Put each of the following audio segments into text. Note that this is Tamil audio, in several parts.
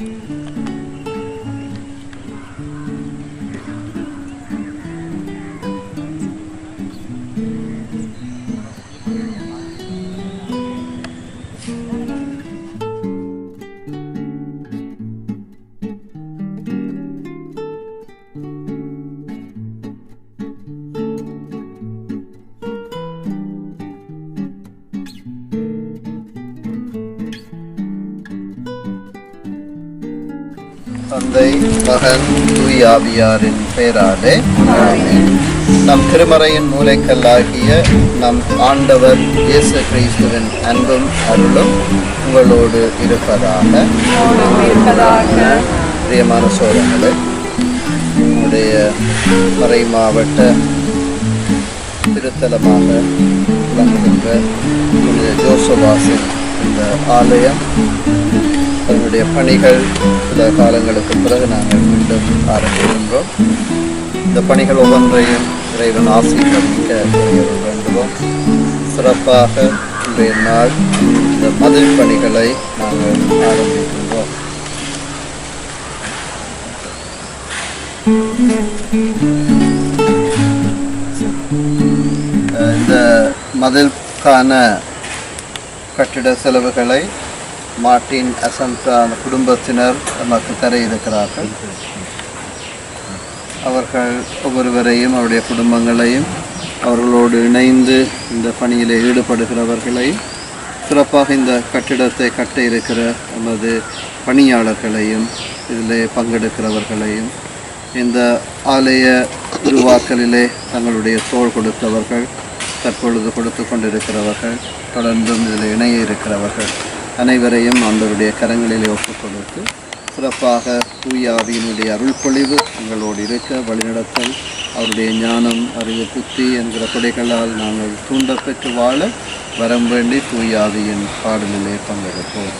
தந்தை மகன் தூய் ஆவியாரின் பெயராலே நம் திருமறையின் மூலைக்கல்லாகிய நம் ஆண்டவர் இயேசு கிறிஸ்துவின் அன்பும் அருளும் உங்களோடு இருப்பதாக பிரியமான சோழர்களே உங்களுடைய மறை மாவட்ட திருத்தலமாக விளங்குகின்ற ஜோசவாசின் இந்த ஆலயம் அதனுடைய பணிகள் சில காலங்களுக்கு பிறகு நாங்கள் மீண்டும் ஆரம்பிக்கின்றோம். இந்த பணிகள் ஒவ்வொன்றையும் இறைவன் ஆசீர்வதிக்க வேண்டுவோம். சிறப்பாக இன்றைய நாள் இந்த மதில் பணிகளை நாங்கள் ஆரம்பிக்கின்றோம். இந்த மதிலுக்கான கட்டிட செலவுகளை மார்ட்டின் அசந்தா அந்த குடும்பத்தினர் நமக்கு தர இருக்கிறார்கள் அவர்கள் ஒவ்வொருவரையும் அவருடைய குடும்பங்களையும் அவர்களோடு இணைந்து இந்த பணியில் ஈடுபடுகிறவர்களையும் சிறப்பாக இந்த கட்டிடத்தை கட்ட இருக்கிற நமது பணியாளர்களையும் இதில் பங்கெடுக்கிறவர்களையும் இந்த ஆலய உருவாக்கலிலே தங்களுடைய தோள் கொடுத்தவர்கள் தற்பொழுது கொடுத்து கொண்டிருக்கிறவர்கள் தொடர்ந்தும் இதில் இணைய இருக்கிறவர்கள். அனைவரையும் ஆண்டவருடைய கரங்களிலே ஒப்புக் கொடுத்து சிறப்பாக தூயாவியினுடைய அருள் பொழிவு இருக்க வழிநடத்தல் அவருடைய ஞானம் அறிவு புத்தி என்கிற கொடைகளால் நாங்கள் தூண்டப்பெற்று வாழ வரம் வேண்டி தூயாவியின் பாடலிலே பங்கெடுப்போம்.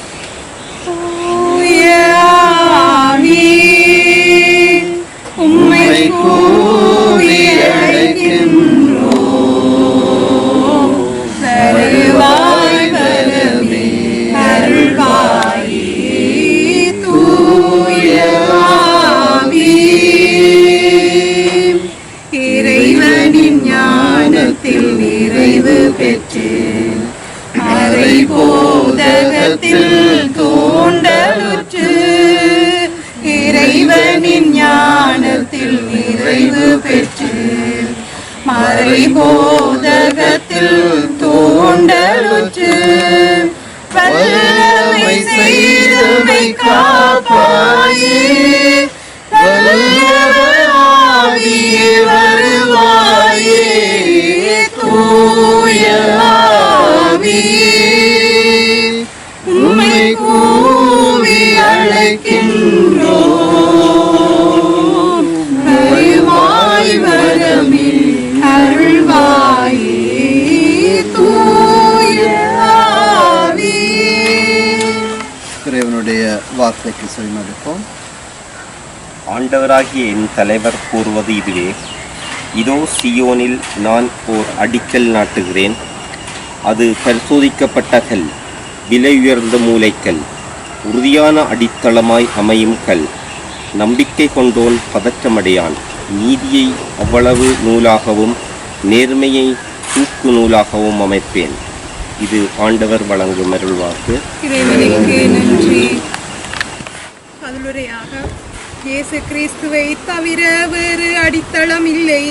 வார்த்தைக்கு செவிமடுப்போம் ஆண்டவராகிய என் தலைவர் கூறுவது இதுவே. இதோ சியோனில் நான் ஓர் அடிக்கல் நாட்டுகிறேன். அது பரிசோதிக்கப்பட்ட கல் விலையுயர்ந்த மூலைக்கல் உறுதியான அடித்தளமாய் அமையும் கல் நம்பிக்கை கொண்டோன் பதற்றமடையான். நீதியை அவ்வளவு நூலாகவும் நேர்மையை தூக்கு நூலாகவும் அமைப்பேன். இது ஆண்டவர் வழங்கும் அருள்வாக்கு. பதிலுரையாக இயேசு கிறிஸ்துவை தவிர வேறு அடித்தளம் இல்லை.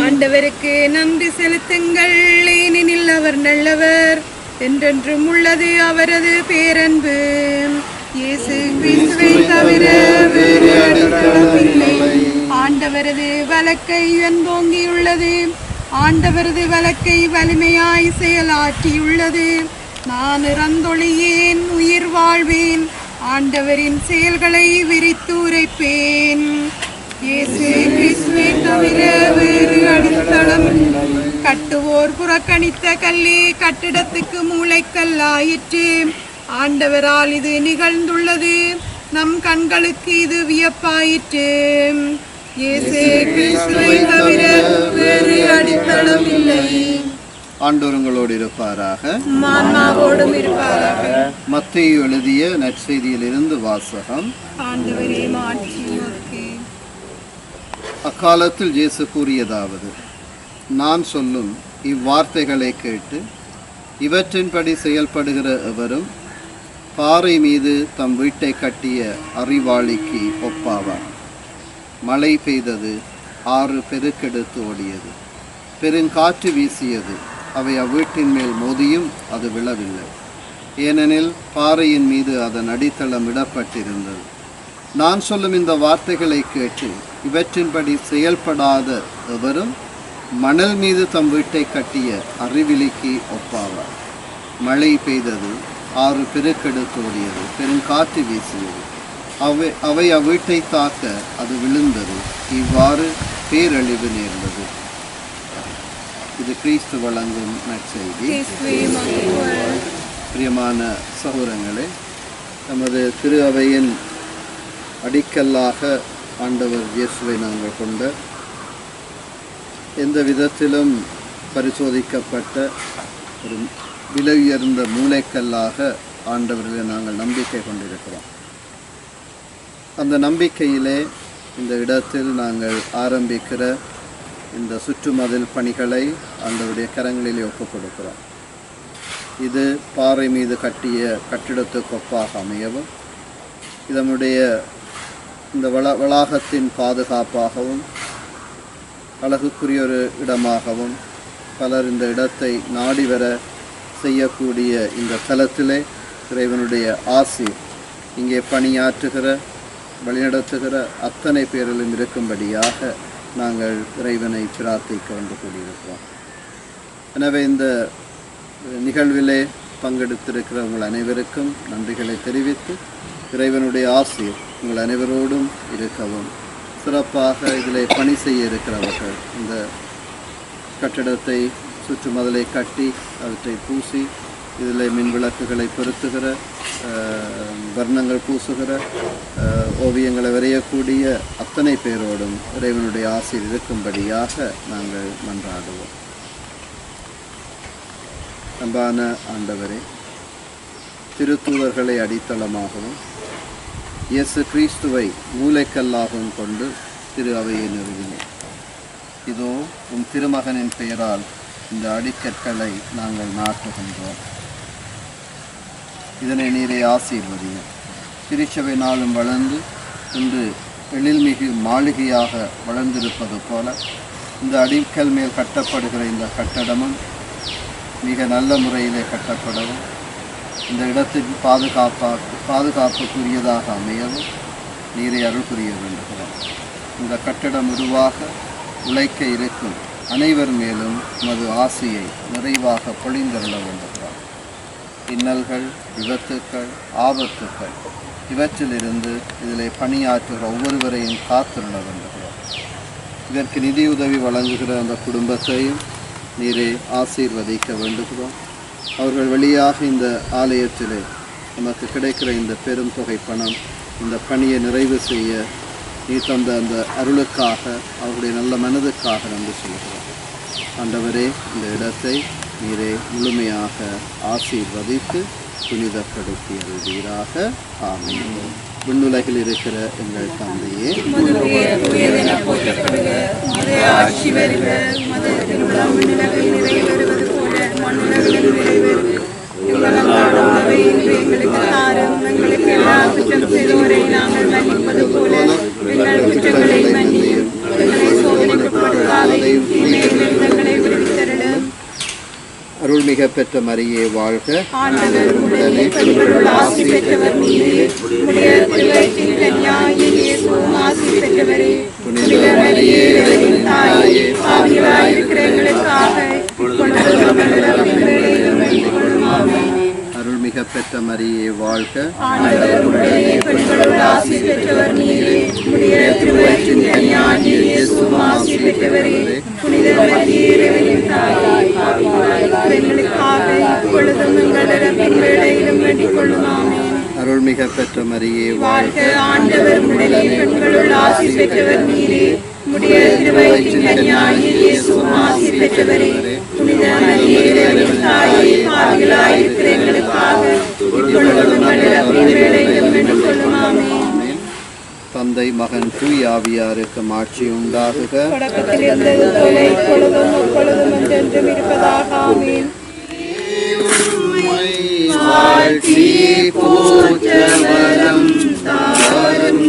ஆண்டவருக்கு நன்றி செலுத்துங்கள் ஏனெனில் அவர் நல்லவர். என்றென்றும் உள்ளது அவரது பேரன்பு. இயேசு கிறிஸ்துவை தவிர வேறு அடித்தளம் இல்லை. ஆண்டவரது வழக்கை வெண்போங்கியுள்ளது ஆண்டவரது வழக்கை வலிமையாய் செயலாற்றியுள்ளது. நான் இறந்தொழியேன் உயிர் வாழ்வேன் ஆண்டவரின் செயல்களை விரித்து உரைப்பேன். தவிர வேறு அடித்தளம். கட்டுவோர் புறக்கணித்த கல்லே கட்டிடத்துக்கு மூளைக்கல்லாயிற்று. ஆண்டவரால் இது நிகழ்ந்துள்ளது. நம் கண்களுக்கு இது வியப்பாயிற்று. இயேசு கிறிஸ்துவை தவிர வேறு அடித்தளம் இல்லை. ஆண்டோருங்களோடு இருப்பாராக. மத்தேயு எழுதிய நற்செய்தியிலிருந்து வாசகம். அக்காலத்தில் இயேசு கூறியதாவது நான் சொல்லும் இவ்வார்த்தைகளை கேட்டு இவற்றின்படி செயல்படுகிற எவரும் பாறை மீது தம் வீட்டை கட்டிய அறிவாளிக்கு ஒப்பாவார். மழை பெய்தது ஆறு பெருக்கெடுத்து ஓடியது பெருங்காற்று வீசியது அவை அவ்வீட்டின் மேல் மோதியும் அது விழவில்லை. ஏனெனில் பாறையின் மீது அதன் அடித்தளம் இடப்பட்டிருந்தது. நான் சொல்லும் இந்த வார்த்தைகளை கேட்டு இவற்றின்படி செயல்படாத எவரும் மணல் மீது தம் வீட்டை கட்டிய அறிவிலிக்கு ஒப்பாவார். மழை பெய்தது ஆறு பெருக்கெடுத்து ஓடியது பெருங்காற்று வீசியது. அவை அவை அவ்வீட்டை தாக்க அது விழுந்தது இவ்வாறு பேரழிவு நேர்ந்தது. இது கிறிஸ்து வழங்கும் நற்செய்தி பிரியமான சகோதரங்களே நமது திரு அவையின் அடிக்கல்லாக ஆண்டவர் இயேசுவை நாங்கள் கொண்ட எந்த விதத்திலும் பரிசோதிக்கப்பட்ட ஒரு விலை உயர்ந்த மூளைக்கல்லாக ஆண்டவர்களை நாங்கள் நம்பிக்கை கொண்டிருக்கிறோம் அந்த நம்பிக்கையிலே இந்த இடத்தில் நாங்கள் ஆரம்பிக்கிற இந்த சுற்றுமதில் பணிகளை ஆண்டவருடைய கரங்களிலே ஒப்புக் கொடுக்கிறோம் இது பாறை மீது கட்டிய கட்டிடத்துக்கு ஒப்பாக அமையவும் இதனுடைய இந்த வள வளாகத்தின் பாதுகாப்பாகவும் அழகுக்குரிய ஒரு இடமாகவும் பலர் இந்த இடத்தை நாடி வர செய்யக்கூடிய இந்த தலத்திலே இறைவனுடைய ஆசி இங்கே பணியாற்றுகிற வழிநடத்துகிற அத்தனை பேரிலும் இருக்கும்படியாக நாங்கள் இறைவனை பிரார்த்திக்க வந்து கூடியிருக்கிறோம். எனவே இந்த நிகழ்விலே பங்கெடுத்திருக்கிற உங்கள் அனைவருக்கும் நன்றிகளை தெரிவித்து இறைவனுடைய ஆசிர் உங்கள் அனைவரோடும் இருக்கவும். சிறப்பாக இதில் பணி செய்ய இருக்கிறவர்கள் இந்த கட்டிடத்தை சுற்று மதலை கட்டி அவற்றை பூசி இதில் மின் விளக்குகளை பொருத்துகிற அஹ், வர்ணங்கள் பூசுகிற அஹ், ஓவியங்களை வரையக்கூடிய அத்தனை பேரோடும் இறைவனுடைய ஆசிர் இருக்கும்படியாக நாங்கள் மன்றாடுவோம். அன்பான ஆண்டவரே திருத்தூதர்களை அடித்தளமாகவும் இயேசு கிறிஸ்துவை மூளைக்கல்லாகவும் கொண்டு திரு அவையை நிறுவினோம். இதோ உன் திருமகனின் பெயரால் இந்த அடிக்கற்களை நாங்கள் நாட்டுகின்றோம். இதனை நீரை ஆசீர்வதிங்க திருச்சபை நாளும் வளர்ந்து இன்று எழில்மிகு மாளிகையாக வளர்ந்திருப்பது போல இந்த அடிக்கல் மேல் கட்டப்படுகிற இந்த கட்டடமும் மிக நல்ல முறையிலே கட்டப்படவும் இந்த இடத்தின் பாதுகாப்பாக பாதுகாப்புக்குரியதாக அமையவும் நீரை அருள் புரிய வேண்டுகிறோம். இந்த கட்டடம் உருவாக உழைக்க இருக்கும் அனைவர் மேலும் மது ஆசையை நிறைவாக பொழிந்தருள வேண்டுகிறோம். இன்னல்கள் விபத்துக்கள் ஆபத்துக்கள். இவற்றிலிருந்து இதில் பணியாற்றுகிற ஒவ்வொருவரையும் காத்திருள வேண்டுகிறோம் இதற்கு நிதியுதவி வழங்குகிற அந்த குடும்பத்தையும் நீரே ஆசீர்வதிக்க வேண்டுகிறோம். அவர்கள் வழியாக இந்த ஆலயத்திலே நமக்கு கிடைக்கிற இந்த பெரும் தொகை பணம் இந்த பணியை நிறைவு செய்ய நீ தந்த அந்த அருளுக்காக அவர்களுடைய நல்ல மனதுக்காக நன்றி சொல்கிறோம் ஆண்டவரே இந்த இடத்தை நீரை முழுமையாக ஆசீர்வதித்து புனிதப்படுத்தி அருள்வீராக ஆமென். விண்ணுலகில் இருக்கிற எங்கள் தந்தையே. ஆட்சி போல எங்கள் குற்றங்களை மன்னியும். எங்களை சோதனைக்குட்படுத்தாதையும் தீமையிலிருந்து அருள்மிக பெற்ற மரியே வாழ்க. புனித மரியே தாயே பாவிகளாயிருக்கிற எங்களுக்காக வேளையிலும் வேண்டிக் கொள்ளும் ஆமென் அருள்மிக பெற்ற மரியே வாழ்க வாழ்க. ஆண்டவர் உடனே பெண்களுள் ஆசி பெற்றவர் நீரே. உடைய திருவயிற்றின் கன்னியாகிய இயேசுவும் ஆசி பெற்றவரே. புனித மரியே தாயே. பாவிகளாயிருக்கிற தந்தை மகன் தூய் ஆவியாருக்கு மாட்சி உண்டாகுக. வாழ்த்தி போற்றவரம் தாரும்.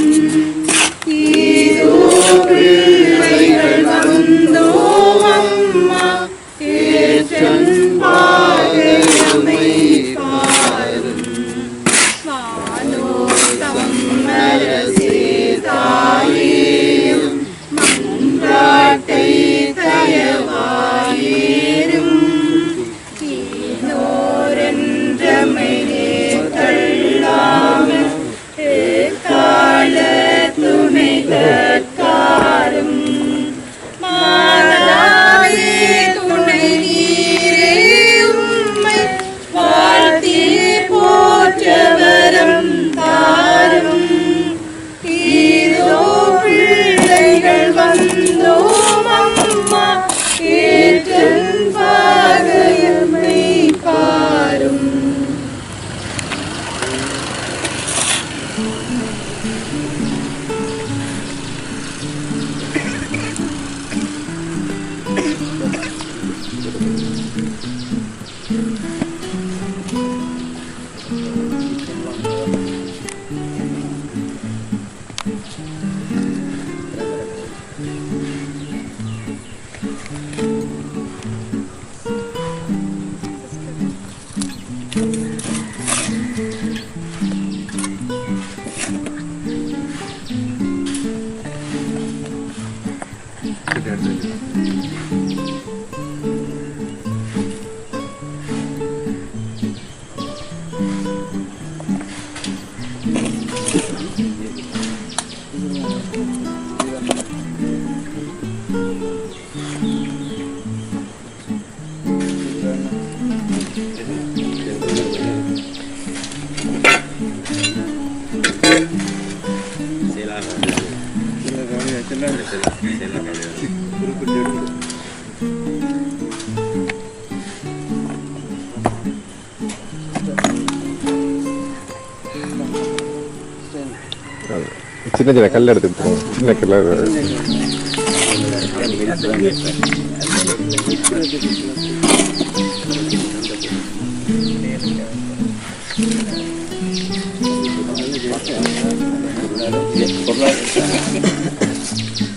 சின்ன சின்ன கல் எடுத்துட்டு போவோம் சின்ன கல்ல.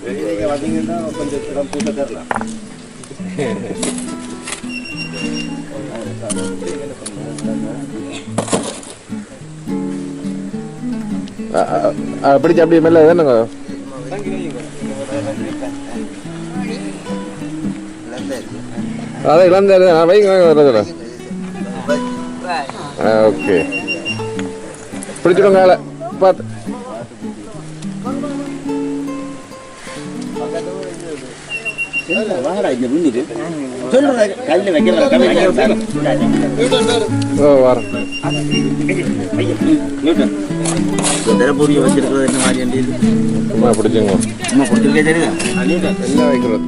வளர்ந்தீங்கன்னா கொஞ்சம் கூட்ட தரலாம் பிடிச்ச அப்படியே மேல தானேங்க அதான் இளந்தாரு நான் வைங்க ஓகே. பிடிச்சிடுங்க ஆளை. பார்த்து. வாங்கடா இங்க முன்னுக்கு சொல்லுங்க. வைக்கிறேன் ஓ வச்சிருக்கிறது என்ன மாதிரி அண்டி பிடிச்சிங்க தெரியுதா என்ன வைக்கிறது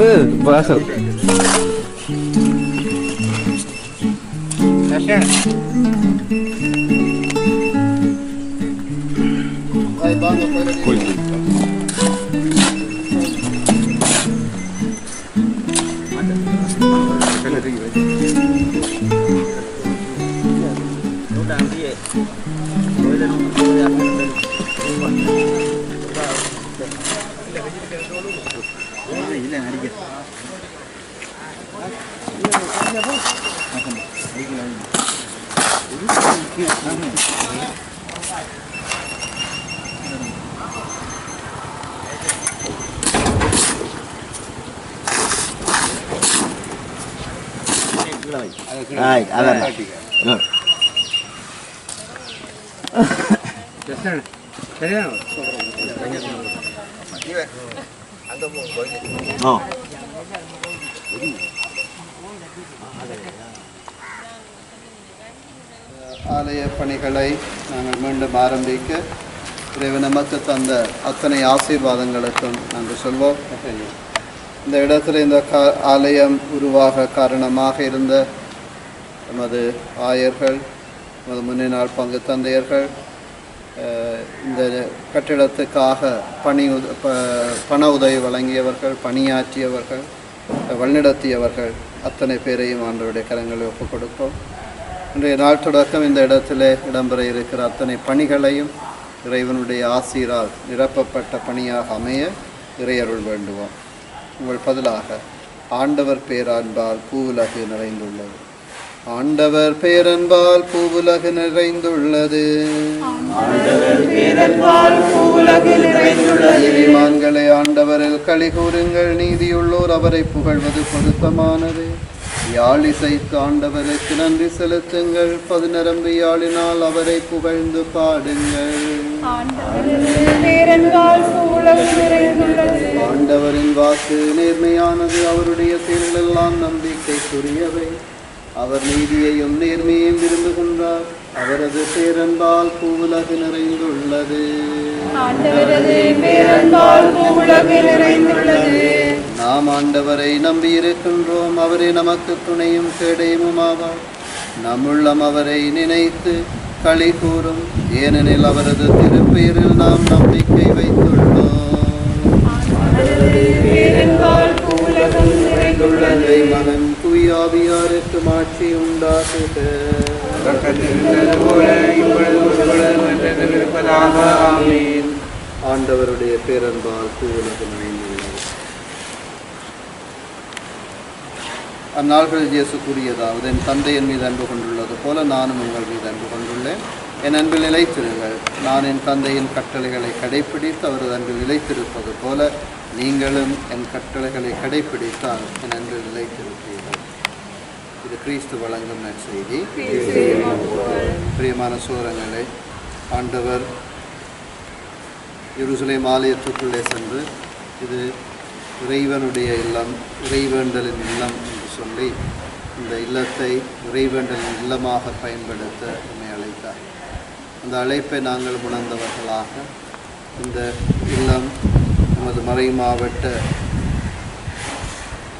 不，不拉手。再见。快点。 어. ஆலய பணிகளை நாங்கள் மீண்டும் ஆரம்பிக்க இறைவன் நமக்கு தந்த அத்தனை ஆசீர்வாதங்களுக்கும் நாங்கள் சொல்வோம் இந்த இடத்துல இந்த கா ஆலயம் உருவாக காரணமாக இருந்த நமது ஆயர்கள் நமது முன்னினாள் பங்கு தந்தையர்கள் இந்த கட்டிடத்துக்காக பணி உத- ப- பண உதவி வழங்கியவர்கள் பணியாற்றியவர்கள் வழிநடத்தியவர்கள் அத்தனை பேரையும் ஆண்டவருடைய கரங்களை ஒப்புக் கொடுப்போம் இன்றைய நாள் தொடக்கம் இந்த இடத்திலே இடம்பெற இருக்கிற அத்தனை பணிகளையும் இறைவனுடைய ஆசீரால் நிரப்பப்பட்ட பணியாக அமைய இறையருள் வேண்டுவோம். உங்கள் பதிலாக ஆண்டவர் பேரான்பால் பூவுலகு நிறைந்துள்ளது. ஆண்டவர் பேரன்பால் பூவுலகு நிறைந்துள்ளது. நீதிமான்களை ஆண்டவரில் களி கூறுங்கள். நீதியுள்ளோர் அவரை புகழ்வது பொருத்தமானது. யாழ் இசைத்து ஆண்டவருக்கு நன்றி செலுத்துங்கள். பதினரம்பு யாழினால் அவரை புகழ்ந்து பாடுங்கள். ஆண்டவரின் வாக்கு நேர்மையானது. அவருடைய செயல்களெல்லாம் நம்பிக்கைக்குரியவை. அவர் நீதியையும் நேர்மையையும் விரும்புகின்றார் அவரது பேரன்பால் பூவுலகு நிறைந்துள்ளது. நாம் ஆண்டவரை நம்பியிருக்கின்றோம் அவரே நமக்கு துணையும் கேடயமும் ஆவார் நம்முள்ளம் அவரை நினைத்து களி கூறும். ஏனெனில் அவரது திருப்பெயரில் நாம் நம்பிக்கை வைத்துள்ளோம். மகன் தூயாவியாருக்கு உண்டாகுக ஆண்டவருடைய பேரன்பால் பூவுலகு நிறைந்துள்ளது அந்நாள்களில் இயேசு கூறியதாவது என் தந்தை என் மீது அன்பு கொண்டுள்ளது போல நானும் உங்கள் மீது அன்பு கொண்டுள்ளேன். என் அன்பில் நிலைத்திருங்கள். நான் என் தந்தையின் கட்டளைகளை கடைப்பிடித்து அவரது அன்பில் நிலைத்திருப்பது போல நீங்களும் என் கட்டளைகளை கடைபிடித்தால் என் அன்பில் நிலைத்திருக்கிறீர்கள். இது கிறிஸ்து வழங்கும் நற்செய்தி பிரியமான சோரங்களை ஆண்டவர் எருசலேம் ஆலயத்துக்குள்ளே சென்று இது இறைவனுடைய இல்லம் இறைவேண்டலின் இல்லம் என்று சொல்லி இந்த இல்லத்தை இறைவேண்டலின் இல்லமாக பயன்படுத்த என்னை அழைத்தார். அந்த அழைப்பை நாங்கள் உணர்ந்தவர்களாக இந்த இல்லம் நமது மறை மாவட்ட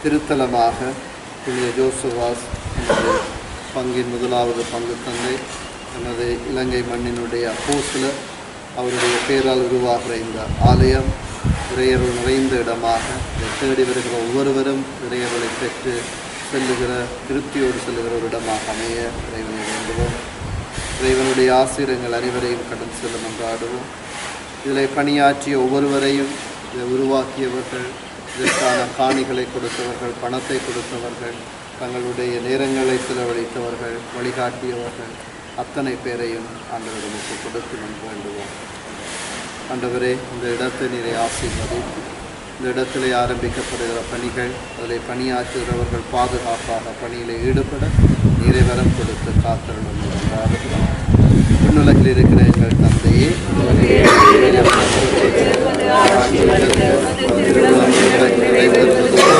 திருத்தலமாக புனித ஜோசவாஸ் நமது பங்கின் முதலாவது பங்கு தந்தை நமது இலங்கை மண்ணினுடைய அப்போஸ்தலர் அவருடைய பேரால் உருவாகிற இந்த ஆலயம் இறையருள் நிறைந்த இடமாக தேடி வருகிற ஒவ்வொருவரும் இறையருளை பெற்று செல்லுகிற திருப்தியோடு செல்லுகிற ஒரு இடமாக அமைய இறைவனை வேண்டுவோம். இறைவனுடைய ஆசிரியங்கள் அனைவரையும் கடந்து செல்லும் என்று ஆடுவோம். இதில் பணியாற்றிய ஒவ்வொருவரையும் இதை உருவாக்கியவர்கள் இதற்கான காணிகளை கொடுத்தவர்கள் பணத்தை கொடுத்தவர்கள் தங்களுடைய நேரங்களை செலவழித்தவர்கள் வழிகாட்டியவர்கள் அத்தனை பேரையும் ஆண்டவர்களுக்கு கொடுத்து நம்ப வேண்டுவோம். ஆண்டவரே இந்த இடத்தை நீரை ஆசீர்வதி. இந்த இடத்திலே ஆரம்பிக்கப்படுகிற பணிகள் அதில் பணியாற்றுகிறவர்கள் பாதுகாப்பாக பணியில் ஈடுபட நீரை வரம் கொடுத்து காத்தருளும் என்றாலும் இருக்கிற எங்கள் தந்தையே திருவிழா நிறைவேறுவது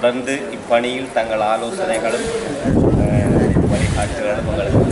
தொடர்ந்து இப்பணியில் தங்கள் ஆலோசனைகளும் வழிகாட்டுகளும் எங்களுக்கு